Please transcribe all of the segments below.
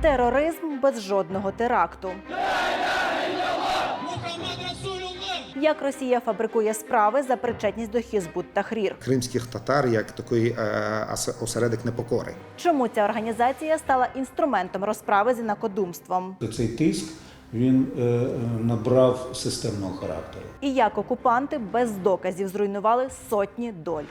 Тероризм без жодного теракту. Як Росія фабрикує справи за причетність до Хізбут Тахрір? кримських татар як такий е, осередок непокори. Чому ця організація стала інструментом розправи з інакодумством? Цей тиск він е, е, набрав системного характеру. І як окупанти без доказів зруйнували сотні доль?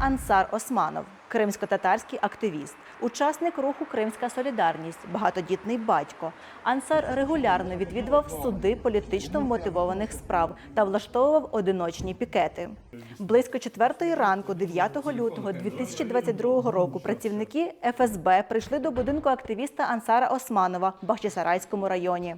Ансар Османов, кримсько-татарський активіст, учасник руху Кримська Солідарність, багатодітний батько. Ансар регулярно відвідував суди політично вмотивованих справ та влаштовував одиночні пікети. Близько четвертої ранку, 9 лютого 2022 року, працівники ФСБ прийшли до будинку активіста Ансара Османова в Бахчисарайському районі.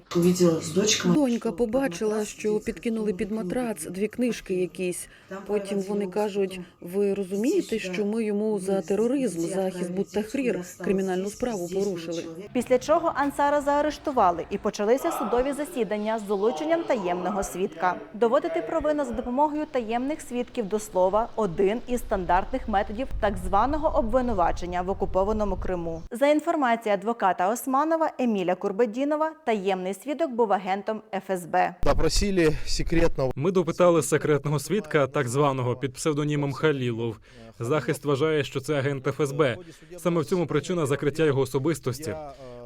Донька побачила, що підкинули під матрац дві книжки якісь. Потім вони кажуть: ви розумієте, що ми йому за тероризм, за Хізбут Тахрір кримінальну справу порушили. Після чого Ансара заарештували і почалися судові засідання з залученням таємного свідка. Доводити провину за допомогою таємних свідків до слова один із стандартних методів так званого обвинувачення в окупованому Криму. За інформацією адвоката Османова Еміля Курбедінова, таємний свідок був агентом ФСБ. Допросили секретного Ми допитали секретного свідка, так званого під псевдонімом Халілов. Захист вважає, що це агент ФСБ. Саме в цьому причина закриття його особистості.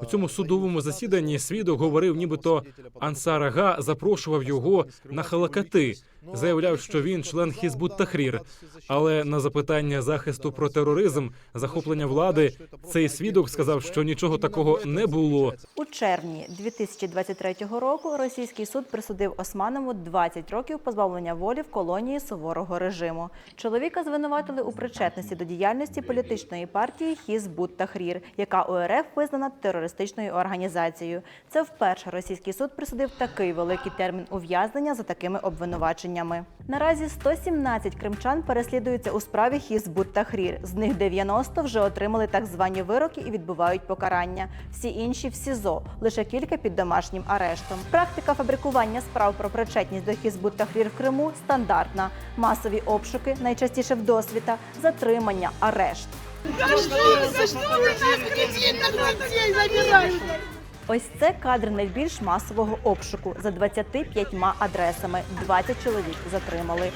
У цьому судовому засіданні свідок говорив, нібито Ансар Ага запрошував його на халакати. Заявляв, що він член Хізбут Тахрір. Але на запитання захисту про тероризм, захоплення влади, цей свідок сказав, що нічого такого не було. У червні 2023 року російський суд присудив Османову 20 років позбавлення волі в колонії суворого режиму. Чоловіка звинуватили у причетності до діяльності політичної партії Хізбут Тахрір, яка у РФ визнана терористичною організацією. Це вперше російський суд присудив такий великий термін ув'язнення за такими обвинуваченнями. Наразі 117 кримчан переслідуються у справі Хізбут Тахрір. З них 90 вже отримали так звані вироки і відбувають покарання. Всі інші в СІЗО, лише кілька під домашнім арештом. Практика фабрикування справ про причетність до Хізбут Тахрір в Криму стандартна. Масові обшуки, найчастіше в досвіта, затримання, арешт. Ось це кадр найбільш масового обшуку за 25 адресами. 20 чоловік затримали.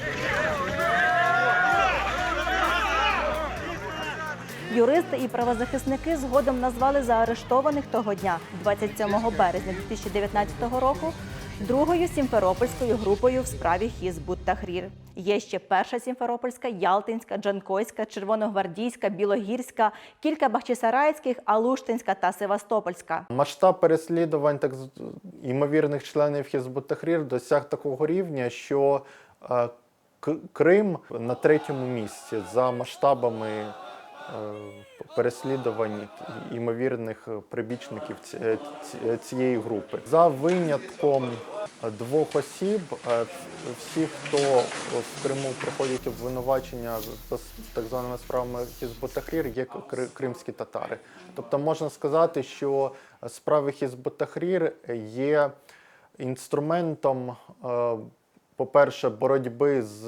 Юристи і правозахисники згодом назвали заарештованих того дня, 27 березня 2019 року, другою сімферопольською групою в справі Хізбут Тахрір. Є ще перша сімферопольська, Ялтинська, Джанкойська, Червоногвардійська, Білогірська, кілька бахчисарайських, Алуштинська та Севастопольська. Масштаб переслідувань так ймовірних членів Хізбут Тахрір досяг такого рівня, що е, Крим на третьому місці за масштабами переслідувань ймовірних прибічників е, ці- цієї групи. За винятком двох осіб, е, всі, хто в Криму проходять обвинувачення за так званими справами Хізбут Тахрір, є кримські татари. Тобто можна сказати, що справи Хізбут Тахрір є інструментом, е, по-перше, боротьби з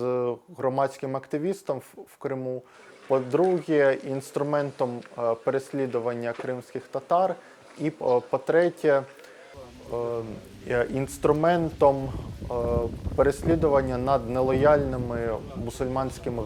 громадським активістом в Криму. По-друге, інструментом е, переслідування кримських татар. І по- по-третє, е, інструментом е, переслідування над нелояльними мусульманськими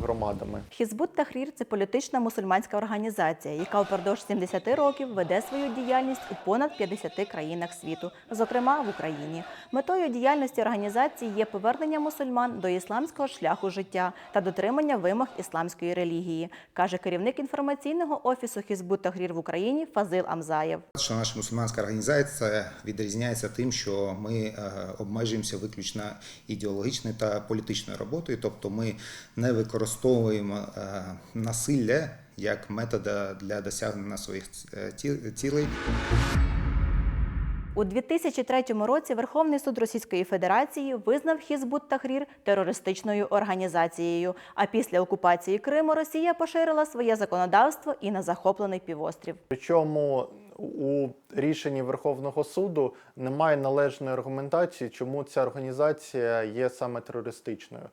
громадами. Хізбут Тахрір це політична мусульманська організація, яка впродовж 70 років веде свою діяльність у понад 50 країнах світу, зокрема в Україні. Метою діяльності організації є повернення мусульман до ісламського шляху життя та дотримання вимог ісламської релігії, каже керівник інформаційного офісу Хізбут Тахрір в Україні Фазил Амзаєв. Що наша мусульманська організація відрізняється тим, що ми е, обмежуємося виключно ідеологічною та політичною роботою, тобто ми не використовуємо е, насилля як метода для досягнення своїх е, цілей. У 2003 році Верховний суд Російської Федерації визнав Хізбут Тахрір терористичною організацією. А після окупації Криму Росія поширила своє законодавство і на захоплений півострів. Причому у рішенні Верховного суду немає належної аргументації, чому ця організація є саме терористичною.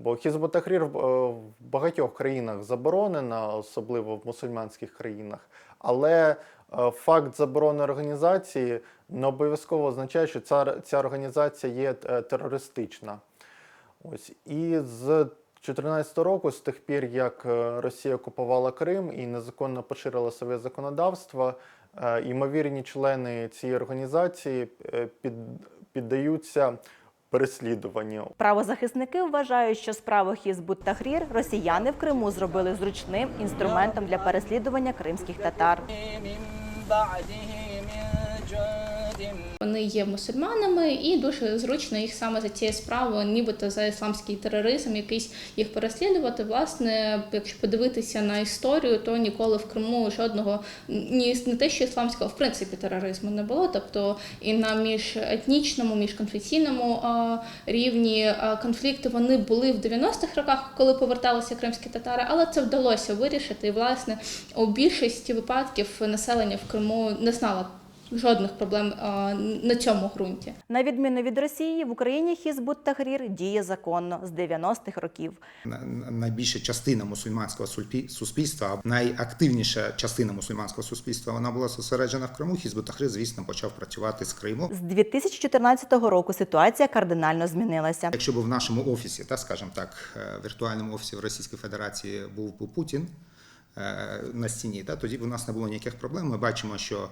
Бо Хізбут Тахрір в е, багатьох країнах заборонена, особливо в мусульманських країнах, але е, факт заборони організації не обов'язково означає, що ця, ця організація є е, терористична. Ось і з 2014 року, з тих пір, як е, Росія окупувала Крим і незаконно поширила своє законодавство, е, ймовірні члени цієї організації е, під, піддаються переслідуванню. Правозахисники вважають, що справу Хізбут Тахрір росіяни в Криму зробили зручним інструментом для переслідування кримських татар. Вони є мусульманами, і дуже зручно їх саме за цією справою, нібито за ісламський тероризм, якийсь їх переслідувати. Власне, якщо подивитися на історію, то ніколи в Криму жодного ні не те, що ісламського, в принципі, тероризму не було. Тобто і на міжетнічному, міжконфесійному рівні конфлікти вони були в 90-х роках, коли поверталися кримські татари, але це вдалося вирішити. І власне у більшості випадків населення в Криму не знало жодних проблем на цьому ґрунті. На відміну від Росії, в Україні Хізбут Тахрір діє законно з 90-х років. На- на- Найбільша частина мусульманського суспільства, найактивніша частина мусульманського суспільства, вона була зосереджена в Криму. Хізбут Тахрир, звісно, почав працювати з Криму. З 2014 року ситуація кардинально змінилася. Якщо б в нашому офісі, та скажімо так, е, віртуальному офісі в Російській Федерації був би Путін е, на стіні, та тоді у нас не було ніяких проблем. Ми бачимо, що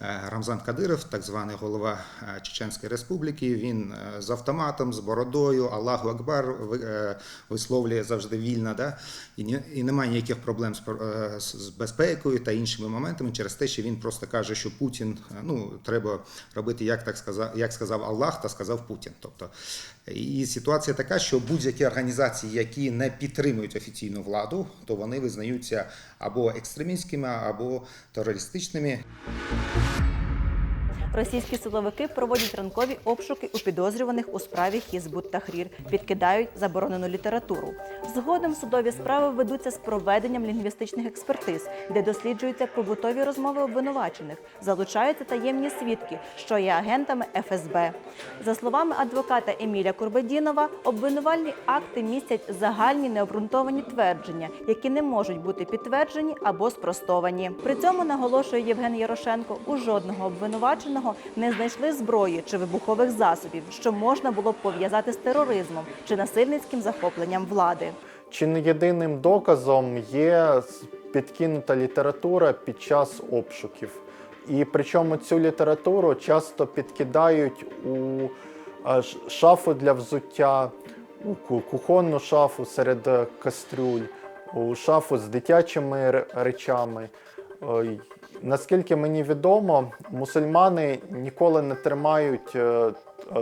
е, Рамзан Кадиров, так званий голова е, Чеченської Республіки, він е, з автоматом, з бородою, Аллаху Акбар е, висловлює завжди вільно, да? і, немає ніяких проблем з, е, безпекою та іншими моментами через те, що він просто каже, що Путін е, ну треба робити, як так сказав, як сказав Аллах, та сказав Путін. Тобто і ситуація така, що будь-які організації, які не підтримують офіційну владу, то вони визнаються або екстремістськими, або терористичними. Російські силовики проводять ранкові обшуки у підозрюваних у справі Хізбут Тахрір, підкидають заборонену літературу. Згодом судові справи ведуться з проведенням лінгвістичних експертиз, де досліджуються побутові розмови обвинувачених, залучаються таємні свідки, що є агентами ФСБ. За словами адвоката Еміля Курбедінова, обвинувальні акти містять загальні необґрунтовані твердження, які не можуть бути підтверджені або спростовані. При цьому наголошує Євген Ярошенко, у жодного обвинуваченого не знайшли зброї чи вибухових засобів, що можна було б пов'язати з тероризмом чи насильницьким захопленням влади. Чи не єдиним доказом є підкинута література під час обшуків? І причому цю літературу часто підкидають у шафу для взуття, у кухонну шафу серед кастрюль, у шафу з дитячими речами. Наскільки мені відомо, мусульмани ніколи не тримають е,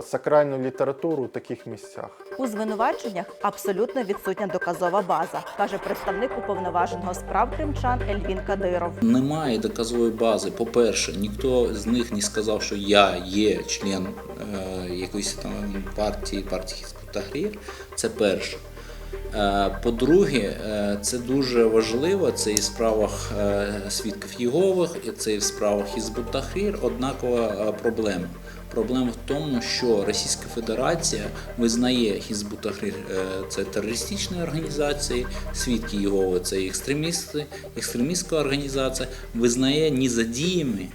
сакральну літературу у таких місцях. У звинуваченнях абсолютно відсутня доказова база, каже представник уповноваженого з прав кримчан Ельвін Кадиров. Немає доказової бази. По-перше, ніхто з них не сказав, що я є член е, якоїсь там партії, партії Хізбут Тахрір. Це перше. Е, По-друге, е, це дуже важливо. Це і в справах е, свідків Єгових, і це і в справах Хізбут Тахрір однакова проблема. Проблема в тому, що Російська Федерація визнає Хізбут Тахрір е, це терористичною організацією, свідки Єгови це екстремісти, екстремістська організація, визнає не за діями,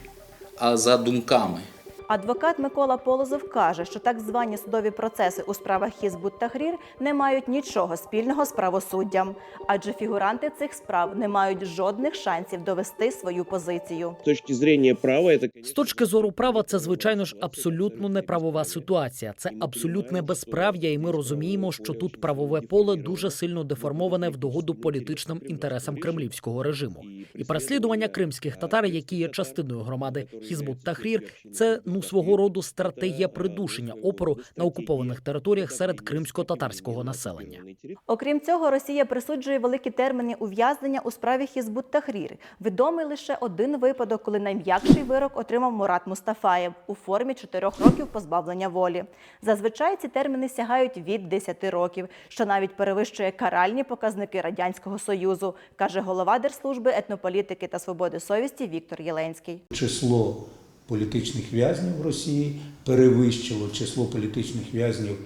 а за думками. Адвокат Микола Полозов каже, що так звані судові процеси у справах Хізбут Тахрір не мають нічого спільного з правосуддям, адже фігуранти цих справ не мають жодних шансів довести свою позицію. Точки зрения права, это, З точки зору права, це звичайно ж абсолютно неправова ситуація. Це абсолютне безправ'я, і ми розуміємо, що тут правове поле дуже сильно деформоване в догоду політичним інтересам кремлівського режиму. І переслідування кримських татар, які є частиною громади Хізбут Тахрір, це ну свого роду стратегія придушення опору на окупованих територіях серед кримсько-татарського населення. Окрім цього, Росія присуджує великі терміни ув'язнення у справі Хізбут Тахрір. Відомий лише один випадок, коли найм'якший вирок отримав Мурат Мустафаєв у формі чотирьох років позбавлення волі. Зазвичай ці терміни сягають від 10 років, що навіть перевищує каральні показники радянського союзу, каже голова Держслужби етнополітики та свободи совісті Віктор Єленський. Число політичних в'язнів в Росії перевищило число політичних в'язнів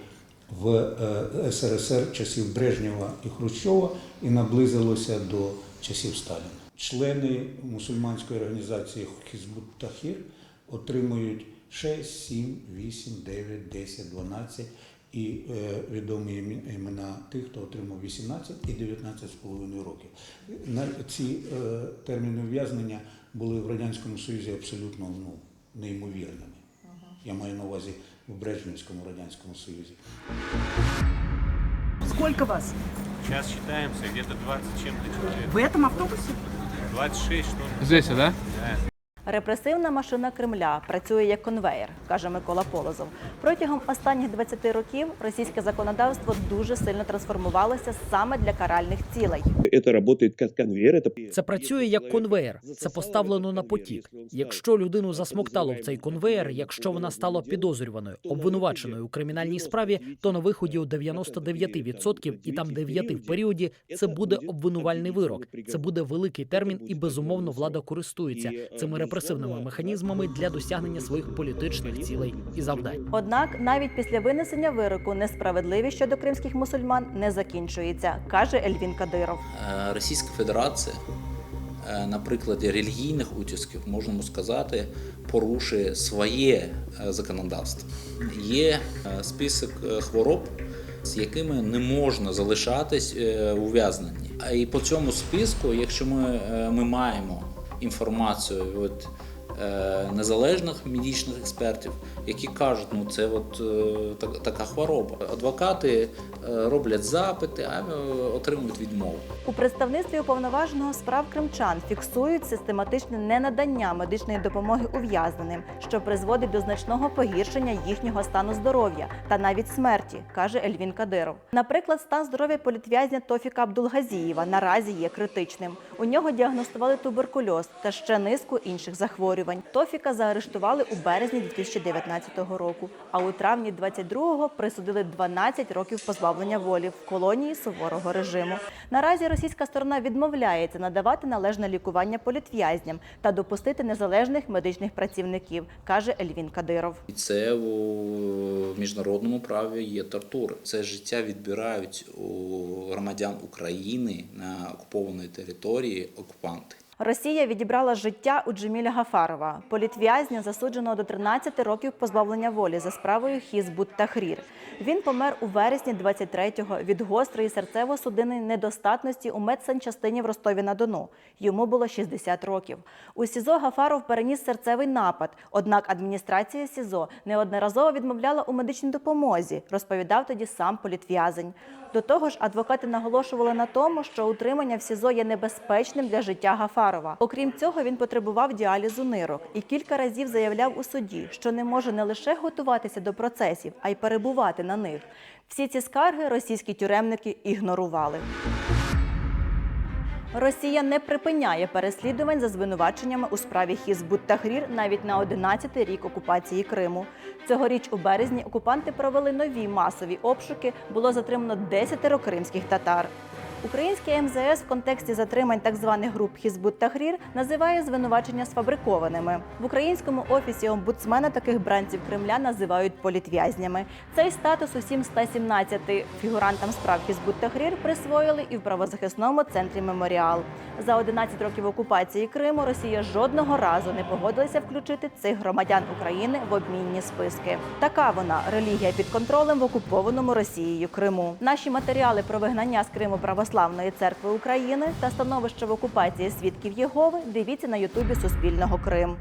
в е, СРСР часів Брежнєва і Хрущова і наблизилося до часів Сталіна. Члени мусульманської організації Хізбут Тахір отримують 6, 7, 8, 9, 10, 12 і е, відомі імена тих, хто отримав 18 і 19,5 років. На ці е, терміни ув'язнення були в радянському союзі абсолютно ну, неймовірними. Я маю на увазі в Брежнівському радянському союзі. Сколько вас? Сейчас считаемся, где-то 20 с чем-то человек. В этом автобусе? 26, что ли? Здесь, да? Да. Репресивна машина Кремля працює як конвеєр, каже Микола Полозов. Протягом останніх 20 років російське законодавство дуже сильно трансформувалося саме для каральних цілей. Это работает как конвейер. Це працює як конвеєр. Це поставлено на потік. Якщо людину засмоктало в цей конвеєр, якщо вона стала підозрюваною, обвинуваченою у кримінальній справі, то на виході у 99% і там 9 в періоді це буде обвинувальний вирок. Це буде великий термін, і безумовно влада користується цими репресивними механізмами для досягнення своїх політичних цілей і завдань. Однак навіть після винесення вироку несправедливість щодо кримських мусульман не закінчується, каже Ельвін Кадиров. Е, Російська Федерація е, на прикладі релігійних утисків, можемо сказати, порушує своє е, законодавство. Є список хвороб, з якими не можна залишатись е, ув'язненні. А і по цьому списку, якщо ми, е, ми маємо інформацію. Від е, незалежних медичних експертів, які кажуть, ну це от е, так- така хвороба. Адвокати е, роблять запити, а е, отримують відмову. У представництві уповноваженого справ кримчан фіксують систематичне ненадання медичної допомоги ув'язненим, що призводить до значного погіршення їхнього стану здоров'я та навіть смерті, каже Ельвін Кадиров. Наприклад, стан здоров'я політв'язня Тофіка Абдулгазієва наразі є критичним. У нього діагностували туберкульоз та ще низку інших захворювань. Тофіка заарештували у березні 2019 року, а у травні 22-го присудили 12 років позбавлення волі в колонії суворого режиму. Наразі російська сторона відмовляється надавати належне лікування політв'язням та допустити незалежних медичних працівників, каже Ельвін Кадиров. Це у міжнародному праві є тортури. Це життя відбирають у громадян України на окупованій території окупанти. Росія відібрала життя у Джеміля Гафарова, політв'язня, засудженого до 13 років позбавлення волі за справою Хізбут Тахрір. Він помер у вересні 23-го від гострої серцево-судинної недостатності у медсанчастині в Ростові на Дону. Йому було 60 років. У СІЗО Гафаров переніс серцевий напад. Однак адміністрація СІЗО неодноразово відмовляла у медичній допомозі, розповідав тоді сам політв'язень. До того ж, адвокати наголошували на тому, що утримання в СІЗО є небезпечним для життя Гафарова. Окрім цього, він потребував діалізу нирок і кілька разів заявляв у суді, що не може не лише готуватися до процесів, а й перебувати на них. Всі ці скарги російські тюремники ігнорували. Росія не припиняє переслідувань за звинуваченнями у справі Хізбут Тахрір навіть на 11-й рік окупації Криму. Цьогоріч у березні окупанти провели нові масові обшуки. Було затримано 10 кримських татар. Українське МЗС в контексті затримань так званих груп Хізбут Тахрір називає звинувачення сфабрикованими. В українському офісі омбудсмена таких бранців Кремля називають політв'язнями. Цей статус усім 117 фігурантам справ Хізбут Тахрір присвоїли і в правозахисному центрі Меморіал. За 11 років окупації Криму Росія жодного разу не погодилася включити цих громадян України в обмінні списки. Така вона релігія під контролем в окупованому Росією Криму. Наші матеріали про вигнання з Криму православної церкви України та становище в окупації свідків Єгови дивіться на Ютубі Суспільного Крим.